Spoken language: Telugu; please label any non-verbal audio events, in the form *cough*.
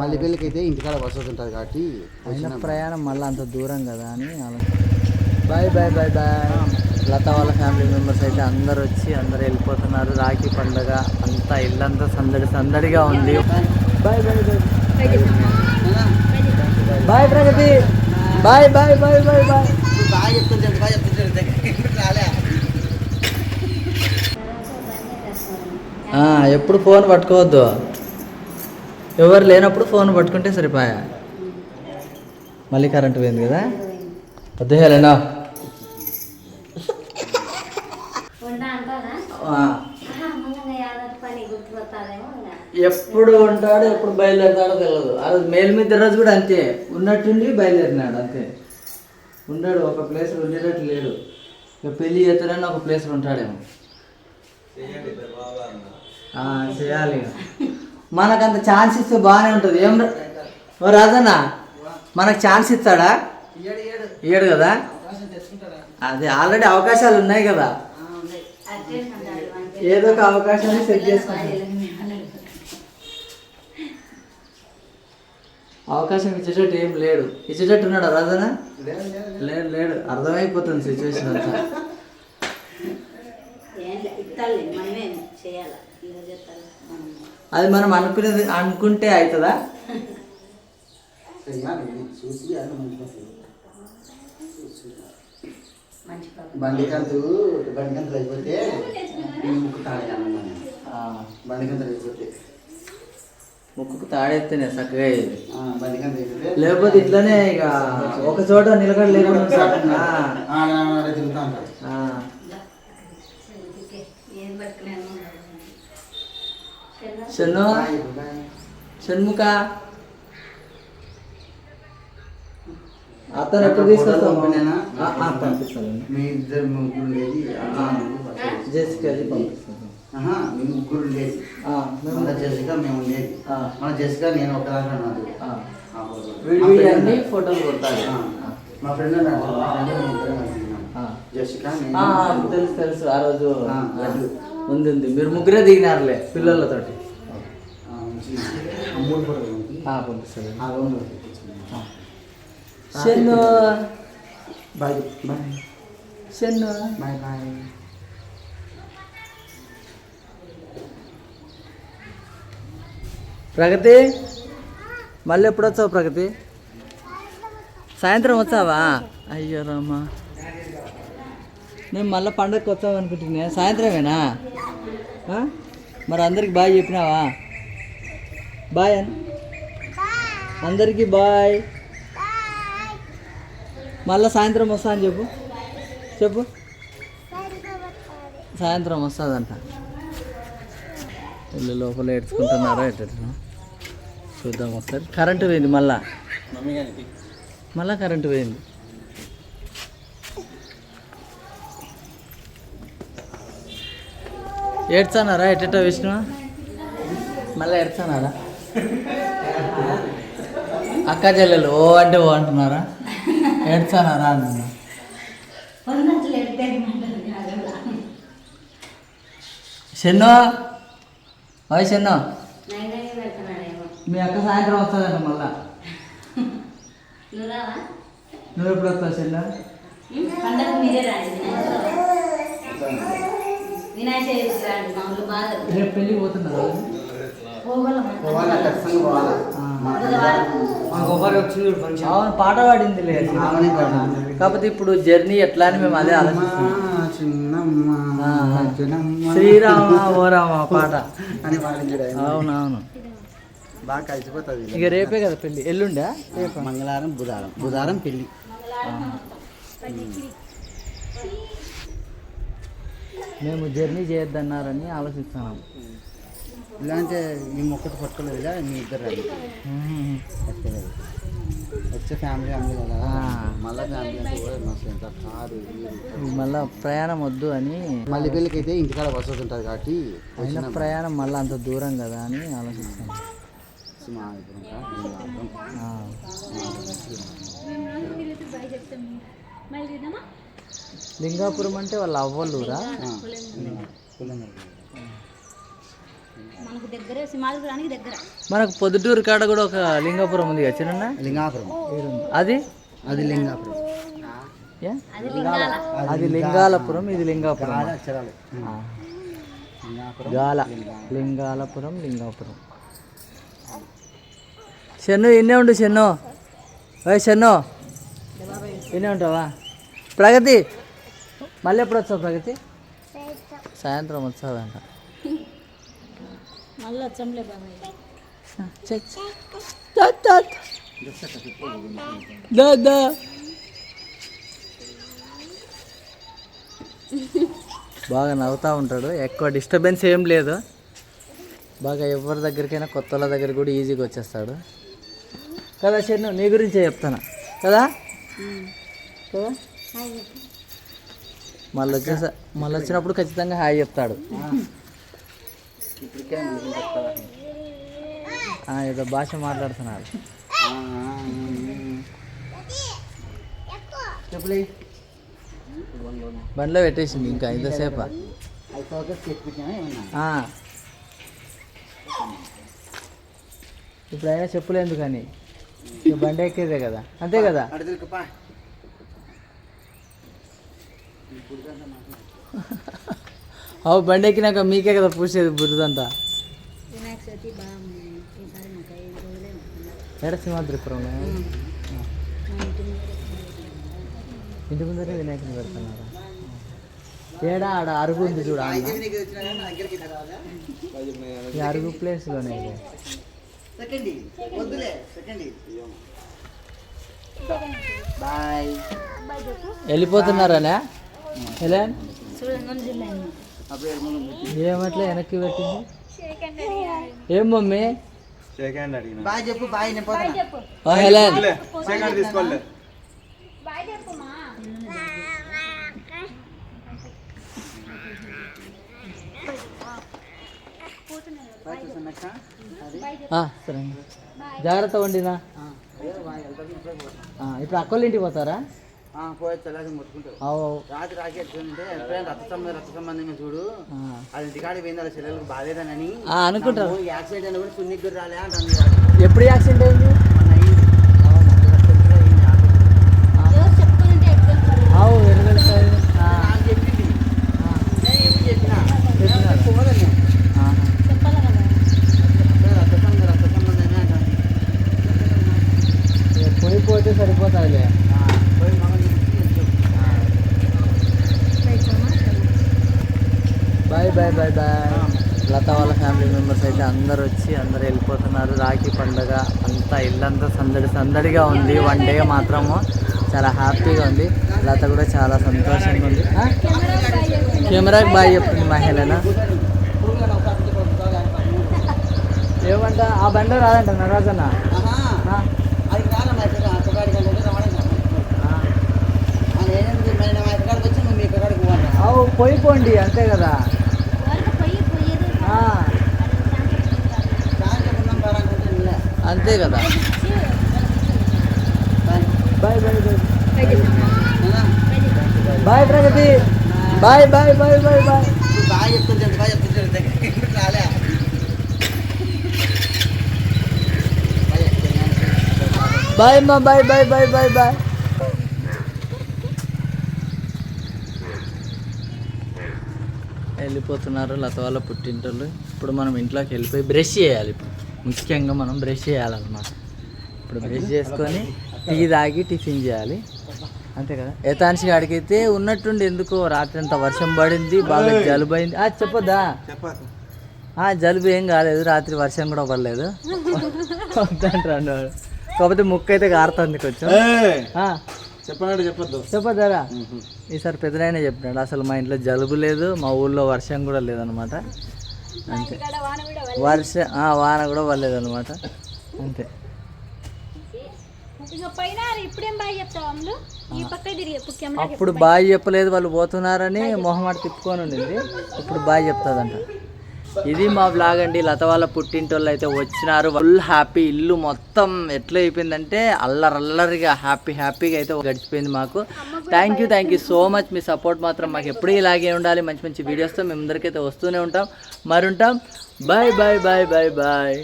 మళ్ళీ పెళ్ళికి అయితే ఇంటికాడ వసతి ఉంటుంది కాబట్టి అయిన. ప్రయాణం మళ్ళీ అంత దూరం కదా అని bye bye bye bye. Latha వాళ్ళ ఫ్యామిలీ మెంబర్స్ అయితే అందరు వచ్చి అందరు వెళ్ళిపోతున్నారు. రాఖీ పండుగ అంతా ఇల్లంతా సందడి సందడిగా ఉంది. Bye bye bye. Bye Pragathi. Bye bye bye bye bye. బాగా చెప్తుంటాడు బాగా చెప్తుంటాడు దగ్గరికి రాలే ఎప్పుడు ఫోన్ పట్టుకోవద్దు. ఎవరు లేనప్పుడు ఫోన్ పట్టుకుంటే సరిపోయా? మళ్ళీ కరెంట్ పోయింది కదా? వద్దు హేలేనా ఉండా అంటారా? ఆ, ఆహా, మొన్న యాదవ్ పని గుర్తుకొస్తాదేమో ఇంకా. ఎప్పుడు ఉంటాడు ఎప్పుడు బయలుదేరతాడో తెలియదు ఆ రోజు మేలు మీద రోజు కూడా అంతే. ఉన్నట్టుండి బయలుదేరినాడు అంతే. ఉన్నాడు ఒక ప్లేస్లో ఉండేటట్టు లేడు. ఇక పెళ్ళి చేస్తాడని ఒక ప్లేస్లో ఉంటాడేమో. ఆ, చేయాలి. మనకంత ఛాన్స్ ఇస్తే బాగానే ఉంటుంది. ఏం ఓ రాజన్న మనకు ఛాన్స్ ఇస్తాడా? ఇయ్యడు కదా? అదే ఆల్రెడీ అవకాశాలు ఉన్నాయి కదా. ఏదో ఒక అవకాశాన్ని సెట్ చేసుకుంటాం అవకాశం ఇచ్చేటట్టు ఏం లేడు. ఇచ్చేటట్టు ఉన్నాడు రాజనా లేడు లేడు అర్థమైపోతుంది సిచ్యువేషన్ అంతా ఏం లే, ఇత్తాలే మనమే చేయాలి ఇలా చెప్తారు మనం అది మనం అనుకునేది అనుకుంటే అవుతుందా పాప బండికంతు బండికంతులు అయిపోతే ముక్కు. ఆ, బండికంతులు అయిపోతే ముక్కుకు తాడెత్తేనే చక్కగా లేకపోతే ఇట్లనే ఇక ఒక చోట నిలకడ లేకుండా ఉంటాడు. ఆ, ఆ, ఆ, ఆ, తిరుగుతా ఉంటాడు ఆ. ఓకే ఏం పట్టుకున్నాను బాయ్. షణ్ముఖ అతను ఎప్పుడు ఆ, పంపిస్తాను మీ ఇద్దరు ముగ్గురు. జెసికాది పంపిస్తాను మీ ముగ్గురు మేము మళ్ళీ జెసికా మేము ఆ. మన జెసికా నేను ఒక దాంట్లో. ఫోటోలు కొడతాడు ఆ. మా ఫ్రెండ్. జెసికా తెలుసు తెలుసు ఆ రోజు. ఉంది ఉంది మీరు ముగ్గురే దిగినారులే పిల్లలతోటి ఆ, మంచి ఆ మూడు ఫోటోలు ఉంది. ఆ, పంపిస్తాను ఆ bye bye bye bye Pragathi మళ్ళీ ఎప్పుడు వచ్చావు ప్రగతి? సాయంత్రం వచ్చావా? అయ్యో రామ్మా నేను మళ్ళీ పండగకి వచ్చావు అనుకుంటున్నా సాయంత్రమేనా మరి అందరికి బాగా చెప్పినావా? బాయ్ అని అందరికీ బాయ్ మళ్ళీ సాయంత్రం వస్తా అని చెప్పు. చెప్పు. సాయంత్రం వస్తుందంట. వీళ్ళు లోపల ఏడ్చుకుంటున్నారా ఎట్లా చూద్దాం ఒకసారి. కరెంటు పోయింది మళ్ళా. మళ్ళా కరెంటు పోయింది. ఏడ్చానారా ఎట్టెట్టా విష్ణు? మళ్ళీ ఏడ్చానారా అక్క చెల్లెలు ఓ అంటే ఓ అంటున్నారా? ఏడ్చానారా అంటున్నా షెన్నో నైన్గా పెడుతున్నాడేమో మీ అక్క సాయంత్రం వస్తుందంట మళ్ళా. నువ్వు ఎప్పుడు వస్తావు బాధ రేపు పెళ్ళి పోతున్నారా పోవాలా ఖచ్చితంగా పోవాలా. అవును పాట పాడింది లేదు. కాకపోతే ఇప్పుడు జర్నీ ఎట్లా అని మేము అదే ఆలోచిస్తున్నాం. శ్రీరామ ఓ రామ పాట. అని. అవునవును. బాగా కలిసిపోతుంది ఇక రేపే కదా పెళ్ళి. ఎల్లుండా? రేపా? మంగళవారం బుధవారం. బుధవారం పెళ్ళి మేము జర్నీ చేయొద్దన్నారని ఆలోచిస్తున్నాం. ఇలా అంటే మీ మొక్కటి పట్టుకోలేదు కదా మీ ఇద్దరు రండి పట్టుకోలేదు వచ్చే ఫ్యామిలీ కదా ఆ. మళ్ళీ ఫ్యామిలీ అంటే కూడా మస్తు ఎంత కారు వీరు. మళ్ళా ప్రయాణం వద్దు అని మళ్ళీ పెళ్ళికి అయితే ఇంటికాడ వసతి ఉంటుంది కాబట్టి అయిన వచ్చినాం. ప్రయాణం మళ్ళీ అంత దూరం కదా అని ఆలోచిస్తున్నాం మా ఇద్దరం కా, మీ మాత్రం. ఆ. లింగాపురం అంటే వాళ్ళ అవ్వలూరా. మనకు దగ్గరే సింహాద్రికి దగ్గర. మనకు పొద్దుటూరు కాడ కూడా ఒక లింగాపురం ఉంది కదా చిన్న లింగాపురం. అది? అది లింగాపురం. ఏ? అది లింగాల. అది లింగాలపురం ఇది లింగాపురం. గాల లింగాలపురం లింగాపురం. షన్ను ఇన్నే ఉండు షన్ను ఓయ్ షన్ను ఇన్నే ఉంటావా? ప్రగతి. మళ్ళీ ఎప్పుడు వచ్చావు ప్రగతి? సాయంత్రం వచ్చావంట. మళ్ళీ వచ్చంలే బాబాయ్. బాగా నవ్వుతూ ఉంటాడు. ఎక్కువ డిస్టర్బెన్స్ ఏం లేదు. బాగా ఎవరి దగ్గరికైనా కొత్త వాళ్ళ దగ్గర కూడా ఈజీగా వచ్చేస్తాడు. కదా షెన్ను నీ గురించే చెప్తాను కదా? కదా? మళ్ళీ వచ్చేసా మళ్ళీ వచ్చినప్పుడు ఖచ్చితంగా హాయ్ చెప్తాడు ఇప్పటికే మీకు చెప్తావా? ఆ, ఏదో భాష. చెప్పులే బండిలో పెట్టేసింది ఇంకా ఇంతసేపు ఆ. ఇప్పుడైనా చెప్పులు ఎందుకని? బండి ఎక్కేదే కదా. అంతే కదా? *laughs* అవు బండి ఎక్కినాక మీకే కదా పూసేది బురదంతా వినాయక చవితి బాగా ఈసారి మాకు ఐదు రోజులే పండగ. ఎడ సింహాద్రిపురంలో మా ఇంటి ముందర ఇంటి ముందరే వినాయకుని పెడుతున్నారా ఏడా ఆడ అరుగు ఉంది చూడ అన్న ఈ అరుగు ప్లేస్లోనే ఇది. సెకండ్ వద్దులే సెకండ్ బాయ్ వెళ్ళిపోతున్నారనే హెలెన్ ఏమట్లా వెనక్కి పెట్టింది? ఏం మమ్మీ? బాయ్ చెప్పు సరే. జాగ్రత్త వండినా ఇప్పుడే అక్కోళ్ళ ఇంటికి పోతారా? పోయి ముట్టుకుంటావు రాత్రి రాకి ఎట్లుంటే ఎప్పుడైనా రక్త సంబంధం రక్త చూడు. అది పోయింది వాళ్ళ చెల్లెలకు అనుకుంటారు. యాక్సిడెంట్ కూడా సున్నికి రాలే ఎప్పుడు యాక్సిడెంట్ అయింది? బాయ్ బాయ్ బాయ్ లత వాళ్ళ ఫ్యామిలీ మెంబర్స్ అయితే అందరు వచ్చి అందరు వెళ్ళిపోతున్నారు. రాఖీ పండుగ అంతా ఇల్లంతా సందడి సందడిగా ఉంది. వన్ డే మాత్రము చాలా హ్యాపీగా ఉంది. లత కూడా చాలా సంతోషంగా ఉంది? కెమెరాకి బాయ్ చెప్తుంది మహిళనా? ఏమంట? ఆ బండ రాదంట నరాజన్న ఆ? అది రానమ్మా ఇక్కడ అక్కడికి అంటే రావడం ఆ. నేనేంది మరి నా ఎక్కడికి వచ్చి నువ్వు మీ ఎక్కడికి పోవాలి అవు పోయిపోండి అంతే కదా వాళ్ళకి పోయి పోయేది ఆ, సాయంత్రం ఉన్నాం పరాకుంటే నువ్వే అంతే కదా. Bye bye bye. Bye bye Pragathi. Bye bye bye bye bye. నువ్వు బాగా చెప్తుంటే బాగా చెప్తుంటే దగ్గరికి రాలే? బాయ్. బాయ్ అమ్మా bye bye bye bye bye. వెళ్ళిపోతున్నారు లత వాళ్ళ పుట్టింటోళ్ళు. ఇప్పుడు మనం ఇంట్లోకి వెళ్ళిపోయి బ్రష్ చేయాలి ఇప్పుడు. ముఖ్యంగా మనం బ్రష్ చేయాలన్నమాట. ఇప్పుడు బ్రష్ చేసుకొని టీ తాగి టిఫిన్ చేయాలి. అంతే కదా? ఏతాన్షి అడిగితే ఉన్నట్టుండి ఎందుకో రాత్రి అంతా వర్షం పడింది బాగా జలుబు అయింది. ఆ, చెప్పొద్దా? ఆ, జలుబు ఏం కాలేదు రాత్రి వర్షం కూడా పడలేదు. కాకపోతే ముక్కు అయితే కారుతుంది కొంచెం. ఆ, చెప్పన్నాడు చెప్పొద్దు. చెప్పొద్దారా? ఈసారి పెద్దనైనా చెప్పినాడు అసలు మా ఇంట్లో జలుబు లేదు మా ఊళ్ళో వర్షం కూడా లేదనమాట అంతే. వర్ష ఆ, వాన కూడా పడలేదు అనమాట అంతే. అప్పుడు బాగా చెప్పలేదు వాళ్ళు పోతున్నారని మొహమాట తిప్పుకొని ఉండింది. ఇప్పుడు బాగా చెప్తాదంట. ఇది మా బ్లాగ్ అండి. లత వాళ్ళ పుట్టింటోళ్ళు అయితే వచ్చినారు. ఫుల్ హ్యాపీ ఇల్లు మొత్తం ఎట్లా అయిపోయిందంటే అల్లరల్లరిగా హ్యాపీ హ్యాపీగా అయితే గడిచిపోయింది మాకు. Thank you thank you so much me support మాత్రం మాకు ఎప్పుడూ ఇలాగే ఉండాలి. మంచి మంచి వీడియోస్తో మేము అందరికైతే వస్తూనే ఉంటాం. మరి ఉంటాం bye bye bye bye bye